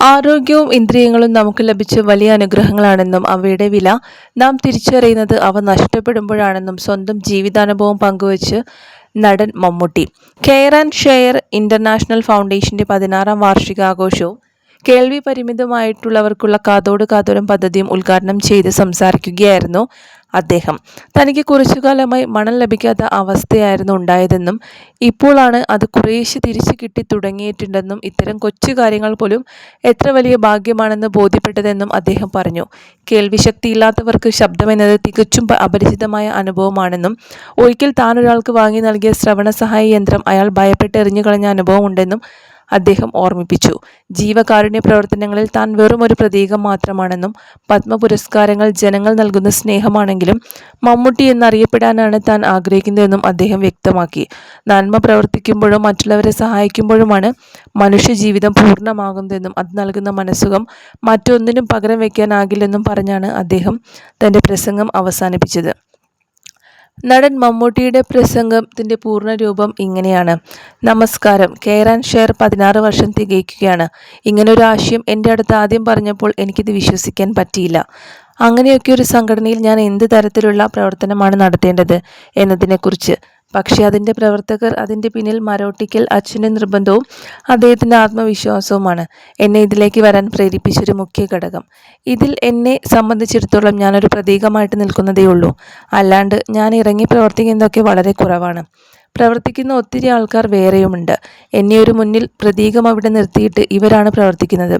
ആരോഗ്യവും ഇന്ദ്രിയങ്ങളും നമുക്ക് ലഭിച്ച വലിയ അനുഗ്രഹങ്ങളാണെന്നും അവയുടെ വില നാം തിരിച്ചറിയുന്നത് അവ നഷ്ടപ്പെടുമ്പോഴാണെന്നും സ്വന്തം ജീവിതാനുഭവം പങ്കുവച്ച് നടൻ Mammootty. Care and share international ഫൗണ്ടേഷന്റെ പതിനാറാം വാർഷികാഘോഷവും കേൾവി പരിമിതമായിട്ടുള്ളവർക്കുള്ള കാതോട് കാതോരം പദ്ധതിയും ഉദ്ഘാടനം ചെയ്ത് സംസാരിക്കുകയായിരുന്നു അദ്ദേഹം. തനിക്ക് കുറച്ചുകാലമായി മണം ലഭിക്കാത്ത അവസ്ഥയായിരുന്നു ഉണ്ടായതെന്നും ഇപ്പോഴാണ് അത് കുറേശ്ശെ തിരിച്ചു കിട്ടി തുടങ്ങിയിട്ടുണ്ടെന്നും ഇത്തരം കൊച്ചു കാര്യങ്ങൾ പോലും എത്ര വലിയ ഭാഗ്യമാണെന്ന് ബോധ്യപ്പെട്ടതെന്നും അദ്ദേഹം പറഞ്ഞു. കേൾവിശക്തിയില്ലാത്തവർക്ക് ശബ്ദമെന്നത് തികച്ചും അപരിചിതമായ അനുഭവമാണെന്നും ഒരിക്കൽ താൻ ഒരാൾക്ക് വാങ്ങി നൽകിയ ശ്രവണ സഹായ യന്ത്രം അയാൾ ഭയപ്പെട്ട് എറിഞ്ഞു കളഞ്ഞ അനുഭവമുണ്ടെന്നും അദ്ദേഹം ഓർമ്മിപ്പിച്ചു. ജീവകാരുണ്യ പ്രവർത്തനങ്ങളിൽ താൻ വെറും ഒരു പ്രതീകം മാത്രമാണെന്നും പത്മ പുരസ്കാരങ്ങൾ ജനങ്ങൾ നൽകുന്ന സ്നേഹമാണെങ്കിലും മമ്മൂട്ടി എന്നറിയപ്പെടാനാണ് താൻ ആഗ്രഹിക്കുന്നതെന്നും അദ്ദേഹം വ്യക്തമാക്കി. നന്മ പ്രവർത്തിക്കുമ്പോഴും മറ്റുള്ളവരെ സഹായിക്കുമ്പോഴുമാണ് മനുഷ്യജീവിതം പൂർണമാകുന്നതെന്നും അത് നൽകുന്ന മനസ്സുഖം മറ്റൊന്നിനും പകരം വയ്ക്കാനാകില്ലെന്നും പറഞ്ഞാണ് അദ്ദേഹം തന്റെ പ്രസംഗം അവസാനിപ്പിച്ചത്. നടൻ മമ്മൂട്ടിയുടെ പ്രസംഗത്തിന്റെ പൂർണരൂപം ഇങ്ങനെയാണ്. നമസ്കാരം. കെയർ ആൻഡ് ഷെയർ പതിനാറ് വർഷം തികയ്ക്കുകയാണ്. ഇങ്ങനൊരു ആശയം എന്റെ അടുത്ത് ആദ്യം പറഞ്ഞപ്പോൾ എനിക്കിത് വിശ്വസിക്കാൻ പറ്റിയില്ല. അങ്ങനെയൊക്കെ ഒരു സംഘടനയിൽ ഞാൻ എന്ത് തരത്തിലുള്ള പ്രവർത്തനമാണ് നടത്തേണ്ടത് എന്നതിനെക്കുറിച്ച്. പക്ഷേ അതിന്റെ പ്രവർത്തകർ അതിന്റെ പിന്നിൽ മരോട്ടിക്കൽ അച്ഛന്റെ നിർബന്ധവും അദ്ദേഹത്തിന്റെ ആത്മവിശ്വാസവുമാണ്. എന്നെ ഇതിലേക്ക് വരാൻ പ്രേരിപ്പിച്ചൊരു മുഖ്യ ഘടകം. ഇതിൽ എന്നെ സംബന്ധിച്ചിടത്തോളം ഞാനൊരു പ്രതീകമായിട്ട് നിൽക്കുന്നതേ ഉള്ളൂ. അല്ലാണ്ട് ഞാൻ ഇറങ്ങി പ്രവർത്തിക്കുന്നതൊക്കെ വളരെ കുറവാണ്. പ്രവർത്തിക്കുന്ന ഒത്തിരി ആൾക്കാർ വേറെയുമുണ്ട്. എന്നെ ഒരു മുന്നിൽ പ്രതീകം അവിടെ നിർത്തിയിട്ട് ഇവരാണ് പ്രവർത്തിക്കുന്നത്.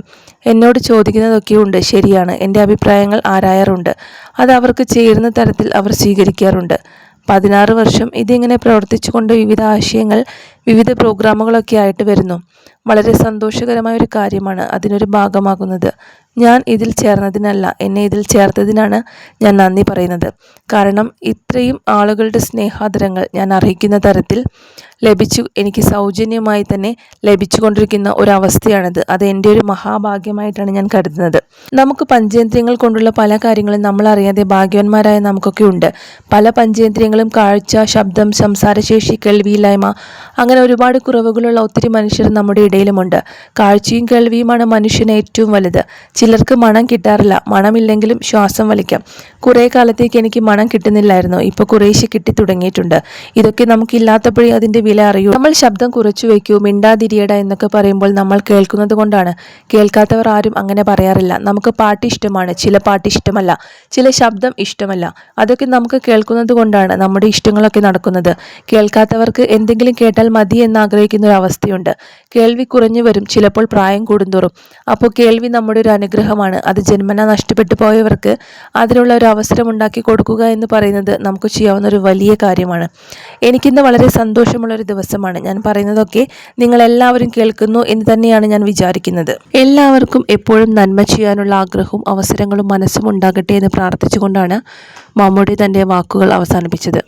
എന്നോട് ചോദിക്കുന്നതൊക്കെയുണ്ട്. ശരിയാണ്. എന്റെ അഭിപ്രായങ്ങൾ ആരായാറുണ്ട്. അത് അവർക്ക് ചേരുന്ന തരത്തിൽ അവർ സ്വീകരിക്കാറുണ്ട്. പതിനാറ് വർഷം ഇതിങ്ങനെ പ്രവർത്തിച്ചുകൊണ്ട് വിവിധ ആശയങ്ങൾ വിവിധ പ്രോഗ്രാമുകളൊക്കെ ആയിട്ട് വരുന്നു. വളരെ സന്തോഷകരമായ ഒരു കാര്യമാണ് അതിനൊരു ഭാഗമാകുന്നത്. ഞാൻ ഇതിൽ ചേർന്നതിനല്ല എന്നെ ഇതിൽ ചേർത്തതിനാണ് ഞാൻ നന്ദി പറയുന്നത്. കാരണം ഇത്രയും ആളുകളുടെ സ്നേഹാദരങ്ങൾ ഞാൻ അർഹിക്കുന്ന തരത്തിൽ ലഭിച്ചു എനിക്ക് സൗജന്യമായി തന്നെ ലഭിച്ചുകൊണ്ടിരിക്കുന്ന ഒരവസ്ഥയാണിത്. അത് എന്റെ ഒരു മഹാഭാഗ്യമായിട്ടാണ് ഞാൻ കരുതുന്നത്. നമുക്ക് പഞ്ചേന്ദ്രിയങ്ങൾ കൊണ്ടുള്ള പല കാര്യങ്ങളും നമ്മൾ അറിയാതെ ഭാഗ്യവന്മാരായ നമുക്കൊക്കെ ഉണ്ട്. പല പഞ്ചേന്ദ്രിയങ്ങളും കാഴ്ച ശബ്ദം സംസാരശേഷി കേൾവിയില്ലായ്മ അങ്ങനെ ഒരുപാട് കുറവുകളുള്ള ഒത്തിരി മനുഷ്യർ നമ്മുടെ ഇടയിലുമുണ്ട്. കാഴ്ചയും കേൾവിയുമാണ് മനുഷ്യന് ഏറ്റവും വലുത്. ചിലർക്ക് മണം കിട്ടാറില്ല. മണമില്ലെങ്കിലും ശ്വാസം വലിക്കാം. കുറേ കാലത്തേക്ക് എനിക്ക് മണം കിട്ടുന്നില്ലായിരുന്നു. ഇപ്പോൾ കുറേശ്ശെ കിട്ടി തുടങ്ങിയിട്ടുണ്ട്. ഇതൊക്കെ നമുക്കില്ലാത്തപ്പോഴേ അതിന്റെ വില അറിയൂ. നമ്മൾ ശബ്ദം കുറച്ചു വയ്ക്കൂ മിണ്ടാതിരിയട എന്നൊക്കെ പറയുമ്പോൾ നമ്മൾ കേൾക്കുന്നത് കൊണ്ടാണ്. കേൾക്കാത്തവർ ആരും അങ്ങനെ പറയാറില്ല. നമുക്ക് പാട്ട് ഇഷ്ടമാണ്. ചില പാട്ട് ഇഷ്ടമല്ല. ചില ശബ്ദം ഇഷ്ടമല്ല. അതൊക്കെ നമുക്ക് കേൾക്കുന്നത് കൊണ്ടാണ് നമ്മുടെ ഇഷ്ടങ്ങളൊക്കെ നടക്കുന്നത്. കേൾക്കാത്തവർക്ക് എന്തെങ്കിലും കേട്ടാൽ മതി എന്ന് ആഗ്രഹിക്കുന്ന ഒരു അവസ്ഥയുണ്ട് കേൾവി കുറഞ്ഞു വരും. ചിലപ്പോൾ പ്രായം കൂടുന്തോറും. അപ്പോൾ കേൾവി നമ്മുടെ ഒരു അനുഗ്രഹമാണ് അത് ജന്മന നഷ്ടപ്പെട്ടു പോയവർക്ക് അതിനുള്ള ഒരു അവസരം ഉണ്ടാക്കി കൊടുക്കുക എന്ന് പറയുന്നത് നമുക്ക് ചെയ്യാവുന്ന ഒരു വലിയ കാര്യമാണ്. എനിക്കിന്ന് വളരെ സന്തോഷമുള്ള ഒരു ദിവസമാണ്. ഞാൻ പറയുന്നതൊക്കെ നിങ്ങൾ എല്ലാവരും കേൾക്കുന്നു എന്ന് തന്നെയാണ് ഞാൻ വിചാരിക്കുന്നത്. എല്ലാവർക്കും എപ്പോഴും നന്മ ചെയ്യാനുള്ള ആഗ്രഹവും അവസരങ്ങളും മനസ്സും ഉണ്ടാകട്ടെ എന്ന് പ്രാർത്ഥിച്ചുകൊണ്ടാണ് മമ്മൂട്ടി തന്റെ വാക്കുകൾ അവസാനിപ്പിച്ചത്.